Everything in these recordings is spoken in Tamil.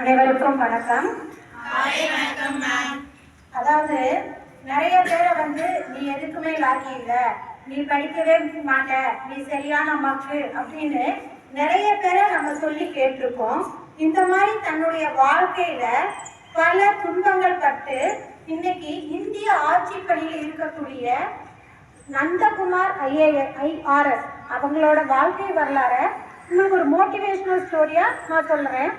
அனைவருக்கும் வணக்கம். அதாவது நிறைய பேரை வந்து நீ எதுக்குமே லாக்கி இல்ல. நீ படிக்கவே மாட்ட. நீ சரியான மக்கு அப்படின்னு நிறைய பேரை நம்ம சொல்லி கேட்டிருக்கோம். இந்த மாதிரி தன்னுடைய வாழ்க்கையில பல துன்பங்கள் பட்டு இன்னைக்கு இந்திய ஆட்சி பணியில் இருக்கக்கூடிய நந்தகுமார் ஐஏஎஸ் ஐஆர்எஸ் அவங்களோட வாழ்க்கை வரலாறை உங்களுக்கு ஒரு மோட்டிவேஷனல் ஸ்டோரியா நான் சொல்றேன்.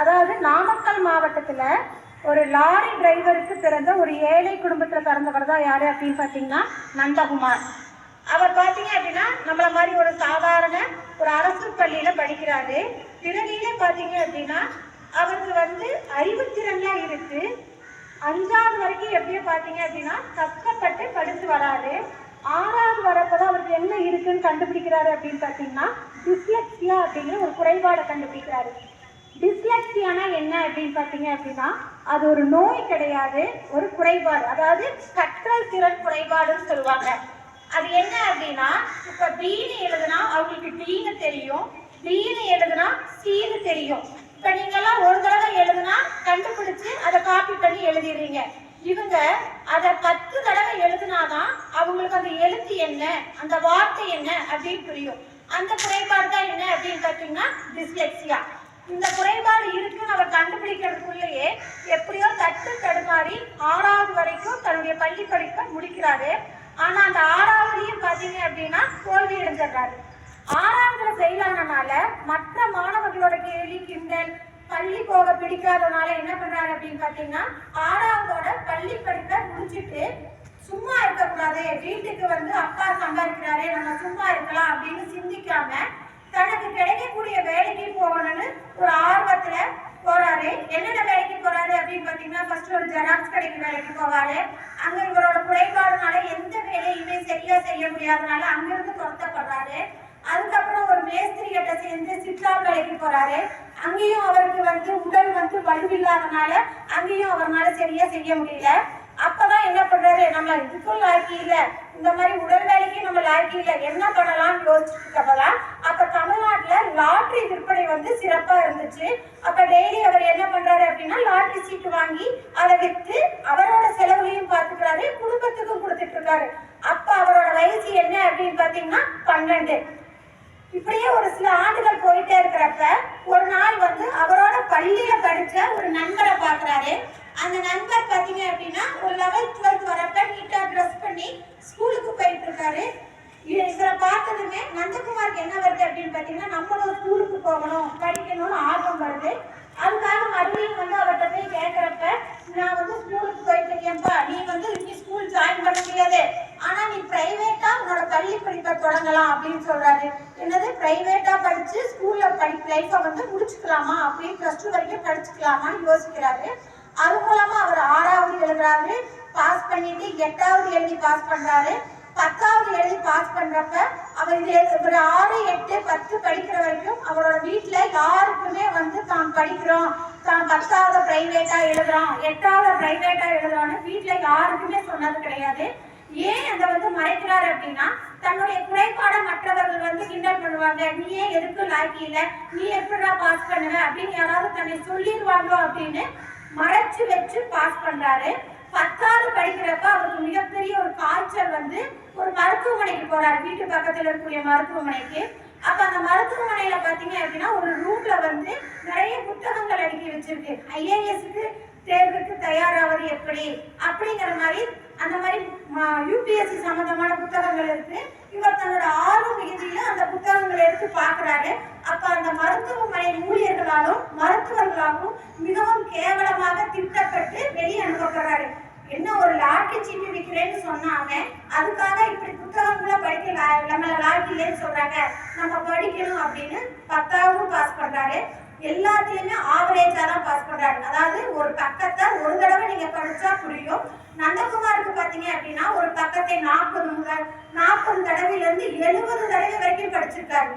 அதாவது நாமக்கல் மாவட்டத்தில் ஒரு லாரி டிரைவருக்கு பிறந்த ஒரு ஏழை குடும்பத்தில் பிறந்தவர் தான் யார் அப்படின்னு பார்த்தீங்கன்னா நந்தகுமார். அவர் பார்த்தீங்க அப்படின்னா நம்மள மாதிரி ஒரு சாதாரண ஒரு அரசு பள்ளியில் படிக்கிறாரு. பிறவியில பார்த்தீங்க அப்படின்னா அவருக்கு வந்து அறிவுத்திறன்லாம் இருக்கு. அஞ்சாவது வரைக்கும் எப்படியோ பார்த்தீங்க அப்படின்னா கஷ்டப்பட்டு படித்து வராரு. ஆறாவது வரப்பதான் அவருக்கு என்ன இருக்குன்னு கண்டுபிடிக்கிறாரு அப்படின்னு பார்த்தீங்கன்னா டிஸ்லெக்சியா அப்படிங்கிற ஒரு குறைபாடை கண்டுபிடிக்கிறாரு. டிஸ்லெக்சியானா என்ன அப்படின்னு பார்த்தீங்க அப்படின்னா அது ஒரு நோய் கிடையாது ஒரு குறைபாடு. அதாவது கற்றல் திறன் குறைபாடுன்னு சொல்லுவாங்க. அது என்ன அப்படின்னா இப்ப பீனு எழுதுனா அவங்களுக்கு டீனு தெரியும் டீனு எழுதுனா சீனு தெரியும். இப்ப நீங்கெல்லாம் ஒரு தடவை எழுதுனா கண்டுபிடிச்சு அதை காப்பி பண்ணி எழுதிடுறீங்க. இவங்க அதை பத்து தடவை எழுதுனாதான் அவங்களுக்கு அந்த எழுத்து என்ன அந்த வார்த்தை என்ன அப்படின்னு புரியும். அந்த குறைபாடு தான் என்ன அப்படின்னு பார்த்தீங்கன்னா டிஸ்லெக்சியா. இந்த குறைபாடு இருக்குன்னு அவர் கண்டுபிடிக்கிறதுக்குள்ளேயே எப்படியோ தட்டு தடுமாறி ஆறாவது வரைக்கும் தன்னுடைய பள்ளி படிப்பை முடிக்கிறாரு. ஆனா அந்த ஆறாவதுலயும் பாத்தீங்க அப்படின்னா தோல்வி அடைஞ்சிடுறாரு. ஆறாவதுல ஃபெயில் ஆனனால மற்ற மாணவர்களோட கேள்வி கிண்டல் பள்ளி போக பிடிக்காதனால என்ன பண்றாரு அப்படின்னு பாத்தீங்கன்னா ஆறாவதோட பள்ளி படிப்பை முடிச்சிட்டு சும்மா இருக்கக்கூடாது. வீட்டுக்கு வந்து அப்பா சம்பாதிக்கிறாரே நம்ம சும்மா இருக்கலாம் அப்படின்னு சிந்திக்காம தனக்கு கிடைக்கக்கூடிய வேலைக்கு போகணும்னு ஒரு ஆர்வத்துல போறாரு. என்னென்ன வேலைக்கு போறாரு அப்படின்னு பாத்தீங்கன்னா ஃபர்ஸ்ட் ஒரு ஜெராக்ஸ் கடைக்கு வேலைக்கு போவாரு. அங்க இவரோட குறைபாடுனால எந்த வேலையுமே சரியா செய்ய முடியாதனால அங்கிருந்து துரத்தப்படுறாரு. அதுக்கப்புறம் ஒரு மேஸ்திரி கிட்ட சேர்ந்து சித்தார் வேலைக்கு போறாரு. அங்கேயும் அவருக்கு வந்து உடல் வந்து வலுவில்லாதனால அங்கேயும் அவரால் சரியா செய்ய முடியல. அப்பதான் என்ன பண்றாரு நம்ம இதுக்கும் லாய்க்கி இல்லை. இந்த மாதிரி உடல் வேலைக்கு நம்ம லாய்க்கி இல்ல என்ன பண்ணலாம்னு யோசிச்சுட்டு அப்போ அப்ப தமிழ்நாட்டுல விற்பனை வந்து சிறப்பா இருந்துச்சு. அப்ப டெய்லி அவர் என்ன பண்றாரு அப்படின்னா லாட்ரி சீட்டு வாங்கி அதை விற்று அவரோட செலவுலையும் பார்த்துக்கிறாரு குடும்பத்துக்கும் கொடுத்துட்டு இருக்காரு அப்ப அவரோட வயசு என்ன அப்படின்னு பாத்தீங்கன்னா பன்னெண்டு. இப்படியே ஒரு சில ஆண்டுகள் போயிட்டே இருக்கிறப்ப ஒரு நாள் வந்து அவரோட பள்ளியில படிச்ச ஒரு நண்பரை பாக்குறாரு அந்த நண்பர் பாத்தீங்க அப்படின்னா ஒரு லெவல்த் டுவெல்த் வரப்ப நீட்டா ட்ரெஸ் பண்ணி ஸ்கூலுக்கு போயிட்டு இருக்காரு இவரை பார்த்ததுமே நந்தகுமாருக்கு என்ன வருது அப்படின்னு பார்த்தீங்கன்னா நம்மளும் ஸ்கூலுக்கு போகணும் படிக்கணும்னு ஆர்வம் வருது. அதுக்காக மறுபடியும் வந்து அவர்கிட்ட போய் கேட்குறப்ப நான் வந்து ஸ்கூலுக்கு போயிட்டு இருக்கேன்ப்பா நீ வந்து இங்க ஸ்கூல் ஜாயின் பண்ண முடியாது. ஆனால் நீ ப்ரைவேட்டாக உன்னோட பள்ளி படிப்பை தொடங்கலாம் அப்படின்னு சொல்கிறாரு என்னது? ப்ரைவேட்டாக படித்து ஸ்கூலில் படி லைஃபை வந்து முடிச்சுக்கலாமா? அப்படின்னு ப்ளஸ் டூ வரைக்கும் படிச்சுக்கலாமான்னு யோசிக்கிறாரு. அது மூலமாக அவர் ஆறாவது எழுதுறாரு. பாஸ் பண்ணிட்டு எட்டாவது எழுதி பாஸ் பண்ணுறாரு பத்தாவது எழுதி பாஸ் பண்றப்ப அவர் இது ஒரு ஆறு எட்டு பத்து படிக்கிற வரைக்கும் அவரோட வீட்டுல யாருக்குமே வந்து தான் படிக்கிறோம் தான் பத்தாவது பிரைவேட்டா எழுதுறோம் எட்டாவது பிரைவேட்டா எழுதுறோம்னு வீட்டுல யாருக்குமே சொன்னது கிடையாது. ஏன் அதை வந்து மறைக்கிறாரு அப்படின்னா தன்னுடைய குறைபாட மற்றவர்கள் வந்து கிண்டல் பண்ணுவாங்க. நீ ஏன் எதுக்கும் லாய்க்கி இல்லை நீ எப்படிடா பாஸ் பண்ணுவ? அப்படின்னு யாராவது தன்னை சொல்லிடுவாங்களோ அப்படின்னு மறைச்சு வச்சு பாஸ் பண்றாரு. பத்தாவது படிக்கிறப்ப அவருக்கு மிகப்பெரிய ஒரு காய்ச்சல் வந்து ஒரு மருத்துவமனைக்கு போறாரு. வீட்டு பக்கத்துல இருக்கக்கூடிய மருத்துவமனைக்கு. அப்ப அந்த மருத்துவமனையில பாத்தீங்க அப்படின்னா ஒரு ரூம்ல வந்து நிறைய புத்தகங்கள் அடுக்கி வச்சிருக்கு. ஐஏஎஸ்க்கு தேர்வுக்கு தயாராவது எப்படி? அப்படிங்கிற மாதிரி அந்த மாதிரி யூபிஎஸ்சி சம்பந்தமான புத்தகங்கள் இருக்கு. இவர் தன்னோட ஆர்வ மிகுதியில அந்த புத்தகங்களை எடுத்து பார்க்கறாரு அப்ப அந்த மருத்துவமனை ஊழியர்களாலும் மருத்துவர்களாலும் மிகவும் கேவலமாக திட்டப்பட்டு வெளியே அனுப்பப்படுறாரு. என்ன ஒரு லாட்டரி சீட்டு விற்கிறேன்னு சொன்னாங்க அதுக்காக லா- சொல்கிறாங்க சொல்றாங்க. நம்ம படிக்கணும் அப்படின்னு பத்தாவும் பாஸ் பண்றாரு. எல்லாத்துலயுமே ஆவரேஜா தான் பாஸ் பண்றாரு. அதாவது ஒரு பக்கத்தை ஒரு தடவை நீங்க படிச்சா புரியும். நந்தகுமாருக்கு பாத்தீங்க அப்படின்னா ஒரு பக்கத்தை நாற்பது முதல் நாற்பது தடவையில இருந்து எழுபது தடவை வரைக்கும் படிச்சிருக்காரு.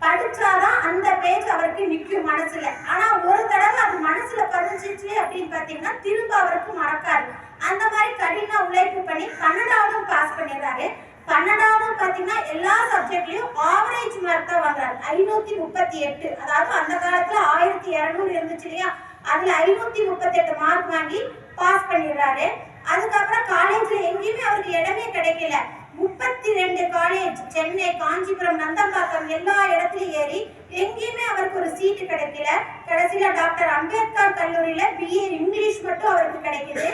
படிச்சாதான் அந்த பேஜ் அவருக்கு நிற்கும் மனசுல. ஆனா ஒரு தடவை அது மனசுல பதிஞ்சிச்சு அப்படின்னு பாத்தீங்கன்னா திரும்ப அவருக்கு மறக்காது. அந்த மாதிரி கடின உழைப்பு பண்ணி பன்னெண்டாவதும் பாஸ் பண்ணிடுறாரு. கன்னடாவும் பாத்தீங்கன்னா எல்லா சப்ஜெக்ட்லயும் ஆவரேஜ் மார்க் தான் வாங்குறாரு ஐநூத்தி முப்பத்தி எட்டு. அதாவது அந்த காலத்துல ஆயிரத்தி ஆயிரத்தி இரநூறு இருந்துச்சு இல்லையா? அதுல ஐநூத்தி முப்பத்தி எட்டு மார்க் வாங்கி பாஸ் பண்ணிடுறாரு. அதுக்கப்புறம் காலேஜ்ல எங்கேயுமே அவருக்கு இடமே கிடைக்கல. முப்பத்தி ரெண்டு காலேஜ் சென்னை காஞ்சிபுரம் நந்தம்பாக்கம் எல்லா இடத்துலயும் ஏறி எங்கேயுமே அவருக்கு ஒரு சீட்டு கிடைக்கல. கடைசியில டாக்டர் அம்பேத்கர் கல்லூரியில பிஏ இங்கிலீஷ் மட்டும் அவருக்கு கிடைக்குது.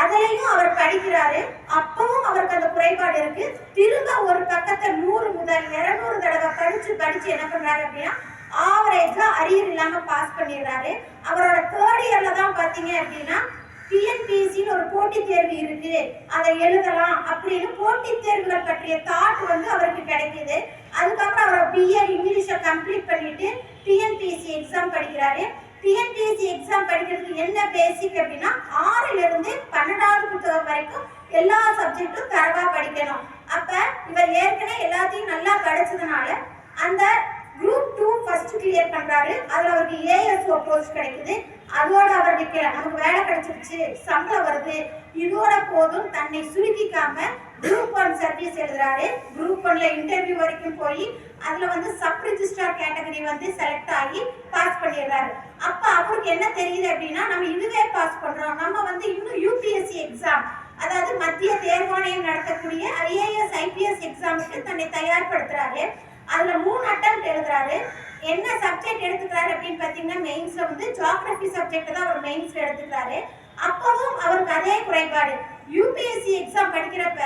அதுலயும் அவர் படிக்கிறாரு. அப்பவும் அவருக்கு அந்த குறைபாடு இருக்கு. திரும்ப ஒரு பக்கத்தை நூறு முதல் இருநூறு தடவை படிச்சு படிச்சு என்ன பண்றாரு அப்படின்னா ஆவரேஜா அரியர் இல்லாம பாஸ் பண்ணிடுறாரு. அவரோட தேர்ட் இயர்ல தான் பாத்தீங்க அப்படின்னா டிஎன்பிஎஸ்சின்னு ஒரு போட்டித் தேர்வு இருக்கு. அதை எழுதலாம் அப்படின்னு போட்டித் தேர்வுகளை பற்றிய தாட் வந்து அவருக்கு கிடைக்குது. அதுக்கப்புறம் அவர் பிஏ இங்கிலீஷை கம்ப்ளீட் பண்ணிட்டு டிஎன்பிஎஸ்சி எக்ஸாம் படிக்கிறாரு. டிஎன்பிஎஸ்சி எக்ஸாம் படிக்கிறதுக்கு என்ன பேசிக் அப்படின்னா ஆறுல இருந்து பன்னெண்டாவது புத்தகம் வரைக்கும் எல்லா சப்ஜெக்டும் தரவா படிக்கணும். அப்ப இவர் ஏற்கனவே எல்லாத்தையும் நல்லா படிச்சதுனால அந்த குரூப் டூ ஃபர்ஸ்ட் கிளியர் பண்றாரு. அதுல அவருக்கு ஏஎஸ்ஓ போஸ்ட் கிடைக்குது. அதோட அவர் நிக்கல நமக்கு வேலை கிடைச்சிருச்சு சம்பளம் வருது. இதோட போதும் தன்னை சுருக்கிக்காம குரூப் ஒன் சர்வீஸ் எழுதுறாரு. குரூப் ஒன்ல இன்டர்வியூ வரைக்கும் போய் அதுல வந்து சப் ரிஜிஸ்ட்ரார் கேட்டகரி வந்து செலக்ட் ஆகி பாஸ் பண்ணிடுறாரு. அப்ப அவருக்கு என்ன தெரியுது அப்படின்னா நம்ம இதுவே பாஸ் பண்றோம். நம்ம வந்து இன்னும் யூபிஎஸ்சி எக்ஸாம் அதாவது மத்திய தேர்வாணையம் நடத்தக்கூடிய ஐஏஎஸ் ஐபிஎஸ் எக்ஸாமுக்கு தன்னை தயார்படுத்துறாரு. அதுல மூணு அட்டம் எழுதுறாரு. என்ன சப்ஜெக்ட் எடுத்துக்கிறாரு அப்படின்னு பாத்தீங்கன்னா மெயின்ஸ்ல வந்து ஜியாகிரபி சப்ஜெக்ட் தான் அவர் மெயின்ஸ்ல எடுத்துக்கிறாரு. அப்பவும் அவருக்கு அதே குறைபாடு. யூபிஎஸ்சி எக்ஸாம் படிக்கிறப்ப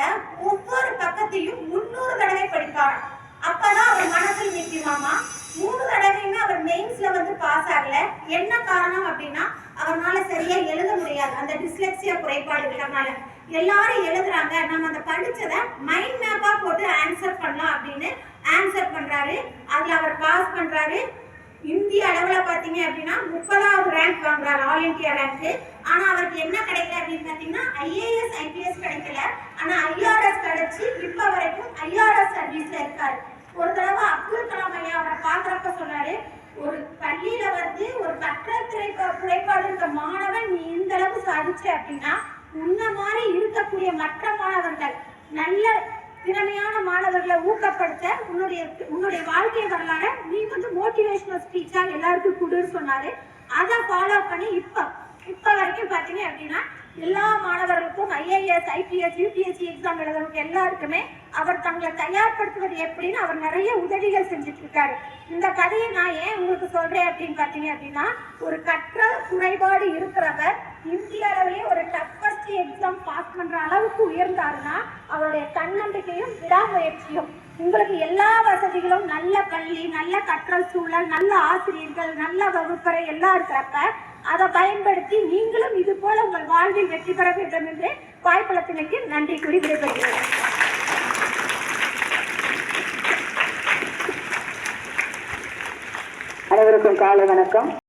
ஒவ்வொரு பக்கத்தையும் முன்னூறு தடவை படிப்பாராம். அப்பதான் அவர் மனசில் நிற்கிறாமா மூணு தடவையுமே அவர் மெயின்ஸ்ல வந்து பாஸ் ஆகல. என்ன காரணம் அப்படின்னா அவரால சரியா எழுத முடியாது. அந்த டிஸ்லெக்சியா குறைபாடு இருக்கிறனால எல்லாரும் எழுதுறாங்க. நம்ம அந்த படிச்சதை மைண்ட் மேப்பா போட்டு ஆன்சர் பண்ணலாம் அப்படின்னு ஆன்சர் பண்றாரு. அதுல அவர் பாஸ் பண்றாரு. இந்திய அளவுல பாத்தீங்க அப்படின்னா முப்பதாவது ரேங்க் வாங்குறாரு ஆல் இந்தியா ரேங்க் ஆனா அவருக்கு என்ன கிடைக்கல அப்படின்னு பாத்தீங்கன்னா ஐஏஎஸ் ஐபிஎஸ் கிடைக்கல. ஆனா ஐஆர்எஸ் கிடைச்சி இப்ப வரைக்கும் ஐஆர்எஸ் சர்வீஸ்ல இருக்காரு. ஒரு தடவை அப்துல் கலாம் ஐயா அவரை பாக்குறப்ப சொன்னாரு ஒரு பள்ளியில வந்து ஒரு கற்றல் குறைபாடு இருக்க மாணவன் நீ இந்த அளவு சாதிச்ச அப்படின்னா உன்ன மாதிரி இருக்கக்கூடிய மற்ற மாணவர்கள் நல்ல திறமையான மாணவர்களை ஊக்கப்படுத்த உன்னுடைய உன்னுடைய வாழ்க்கை வரலாறு நீ வந்து மோட்டிவேஷனல் ஸ்பீச்சா எல்லாருக்கும் கொடுன்னு சொன்னாரு. அதை ஃபாலோ பண்ணி இப்ப இப்ப வரைக்கும் பாத்தீங்க அப்படின்னா எல்லா மாணவர்களுக்கும் ஐஏஎஸ் ஐபிஎஸ் யூபிஎஸ்சி எக்ஸாம் எழுதுறவங்க எல்லாருக்குமே அவர் தங்களை தயார்படுத்துவது எப்படின்னு அவர் நிறைய உதவிகள் செஞ்சுட்டு இருக்காரு இந்த கதையை நான் ஏன் உங்களுக்கு சொல்றேன் அப்படின்னு பாத்தீங்க அப்படின்னா ஒரு கற்ற குறைபாடு இருக்கிறவர் இந்திய அளவிலே ஒரு டஃபஸ்ட் எக்ஸாம் பாஸ் பண்ற அளவுக்கு உயர்ந்தாருன்னா அவருடைய தன்னம்பிக்கையும் விடாமுயற்சியும் உங்களுக்கு எல்லா வசதிகளும் நல்ல பள்ளி நல்ல கற்றல் சூழல் நல்ல ஆசிரியர்கள் நல்ல வகுப்பறை எல்லாம் இருக்கிறப்ப அதை பயன்படுத்தி நீங்களும் இது போல உங்கள் வாழ்வில் வெற்றி பெற வேண்டும் என்று வாய்ப்புலத்தினைக்கு நன்றி கூறி விடைபெறுகிறேன். அனைவருக்கும் காலை வணக்கம்.